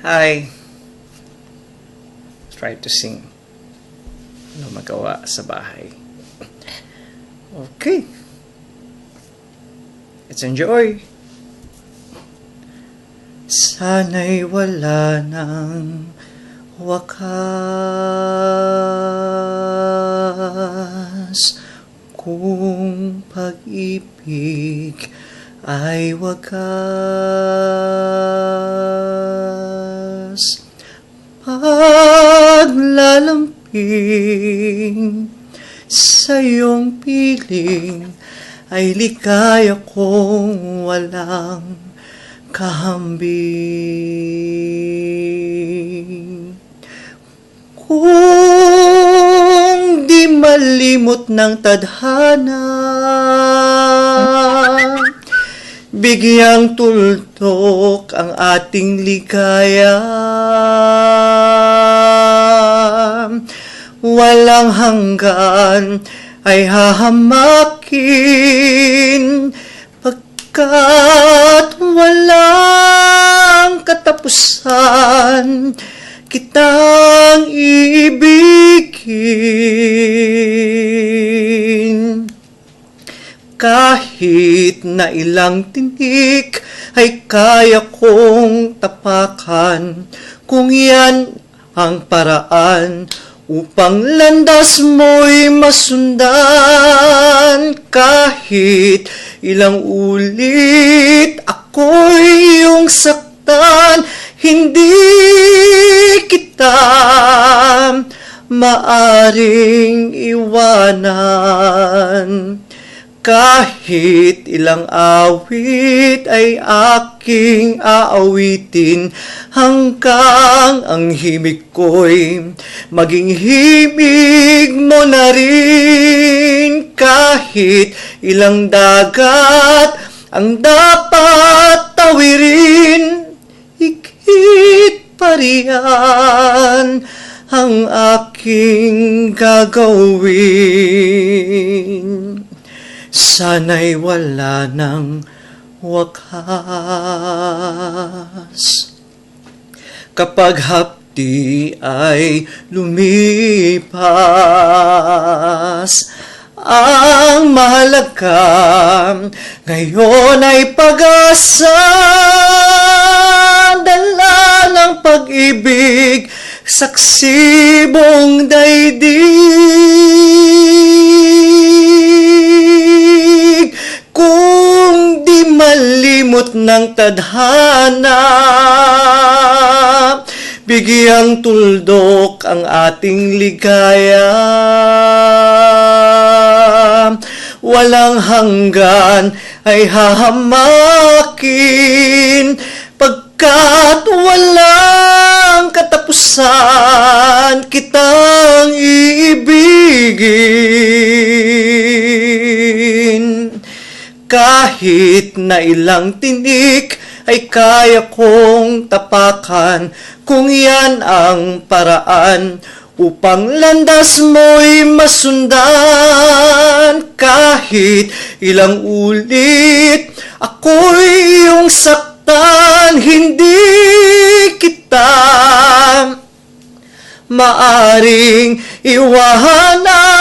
Hi. Try to sing. Ano magawa sa bahay. Okay. Let's enjoy. Sana'y wala ng wakas kung pag-ibig ay wakas. Paglalamping sa iyong piling ay likaya kong walang kahambing. Kung di malimot ng tadhana, bigyang tuldok ang ating ligaya. Walang hanggan ay hahamakin pagkat walang katapusan kitang ibigin. Kahit na ilang tinik ay kaya kong tapakan kung yan ang paraan upang landas mo'y masundan. Kahit ilang ulit ako'y iyong saktan hindi kita maaring iwanan kahit ilang awit ay aking aawitin hanggang ang himig ko'y maging himig mo na rin kahit ilang dagat ang dapat tawirin higit pa riyan ang aking gagawin. Sana'y wala ng wakas. Kapag hapdi ay lumipas, ang mahalaga ngayon ay pag-asa, dala ng pag-ibig, saksibong daigdig. Malimot ng tadhana, bigyang tuldok ang ating ligaya. Walang hanggan ay hahamakin pagkat walang katapusan kitang iibigin. Kahit na ilang tinik ay kaya kong tapakan kung yan ang paraan upang landas mo'y masundan. Kahit ilang ulit ako'y iyong saktan hindi kita maaring iwanan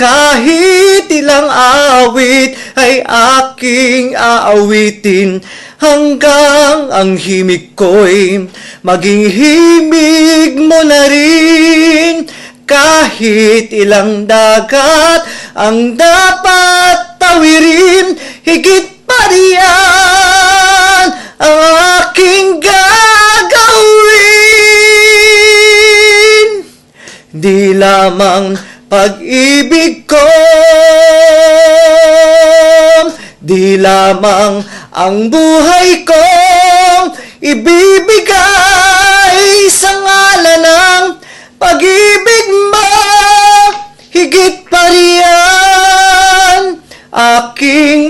kahit ilang awit ay aking aawitin hanggang ang himig ko'y maging himig mo na rin. Kahit ilang dagat ang dapat tawirin higit pa riyan ang aking gagawin. Di lamang pag-ibig ko di lamang ang buhay ko ibibigay sa ngalan ng pag-ibig mo. Higit pa riyan aking